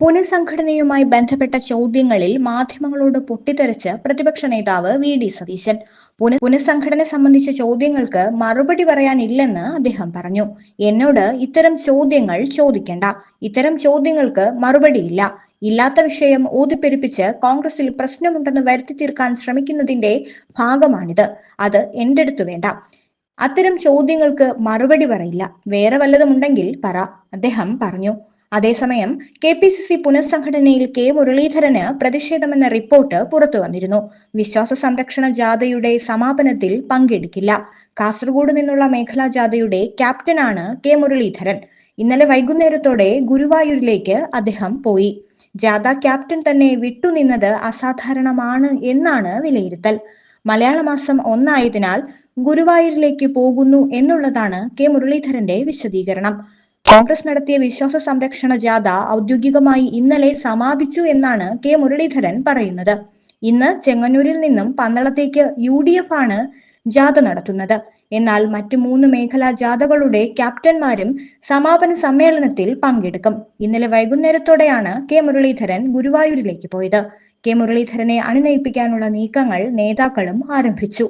പുനഃസംഘടനയുമായി ബന്ധപ്പെട്ട ചോദ്യങ്ങളിൽ മാധ്യമങ്ങളോട് പൊട്ടിത്തെറിച്ച് പ്രതിപക്ഷ നേതാവ് വി ഡി സതീശൻ. പുന പുനഃസംഘടന സംബന്ധിച്ച ചോദ്യങ്ങൾക്ക് മറുപടി പറയാനില്ലെന്ന് അദ്ദേഹം പറഞ്ഞു. എന്നോട് ഇത്തരം ചോദ്യങ്ങൾ ചോദിക്കേണ്ട. ഇത്തരം ചോദ്യങ്ങൾക്ക് മറുപടിയില്ല. ഇല്ലാത്ത വിഷയം ഊതിപ്പെരുപ്പിച്ച് കോൺഗ്രസിൽ പ്രശ്നമുണ്ടെന്ന് വരുത്തി തീർക്കാൻ ശ്രമിക്കുന്നതിന്റെ ഭാഗമാണിത്. അത് എന്റെ അടുത്ത് വേണ്ട. അത്തരം ചോദ്യങ്ങൾക്ക് മറുപടി പറയില്ല. വേറെ വല്ലതുമുണ്ടെങ്കിൽ പറ അദ്ദേഹം പറഞ്ഞു. അതേസമയം കെ പി സി സി പുനഃസംഘടനയിൽ കെ മുരളീധരന് പ്രതിഷേധമെന്ന റിപ്പോർട്ട് പുറത്തു വന്നിരുന്നു. വിശ്വാസ സംരക്ഷണ ജാഥയുടെ സമാപനത്തിൽ പങ്കെടുക്കില്ല. കാസർഗോഡ് നിന്നുള്ള മേഖലാ ജാഥയുടെ ക്യാപ്റ്റനാണ് കെ മുരളീധരൻ. ഇന്നലെ വൈകുന്നേരത്തോടെ ഗുരുവായൂരിലേക്ക് അദ്ദേഹം പോയി. ജാഥ ക്യാപ്റ്റൻ തന്നെ വിട്ടുനിന്നത് അസാധാരണമാണ് എന്നാണ് വിലയിരുത്തൽ. മലയാള മാസം ഒന്നായതിനാൽ ഗുരുവായൂരിലേക്ക് പോകുന്നു എന്നുള്ളതാണ് കെ മുരളീധരന്റെ വിശദീകരണം. കോൺഗ്രസ് നടത്തിയ വിശ്വാസ സംരക്ഷണ ജാഥ ഔദ്യോഗികമായി ഇന്നലെ സമാപിച്ചു എന്നാണ് കെ മുരളീധരൻ പറയുന്നത്. ഇന്ന് ചെങ്ങന്നൂരിൽ നിന്നും പന്തളത്തേക്ക് യു ഡി എഫ് ആണ് ജാഥ നടത്തുന്നത്. എന്നാൽ മറ്റു മൂന്ന് മേഖലാ ജാഥകളുടെ ക്യാപ്റ്റന്മാരും സമാപന സമ്മേളനത്തിൽ പങ്കെടുക്കും. ഇന്നലെ വൈകുന്നേരത്തോടെയാണ് കെ മുരളീധരൻ ഗുരുവായൂരിലേക്ക് പോയത്. കെ മുരളീധരനെ അനുനയിപ്പിക്കാനുള്ള നീക്കങ്ങൾ നേതാക്കളും ആരംഭിച്ചു.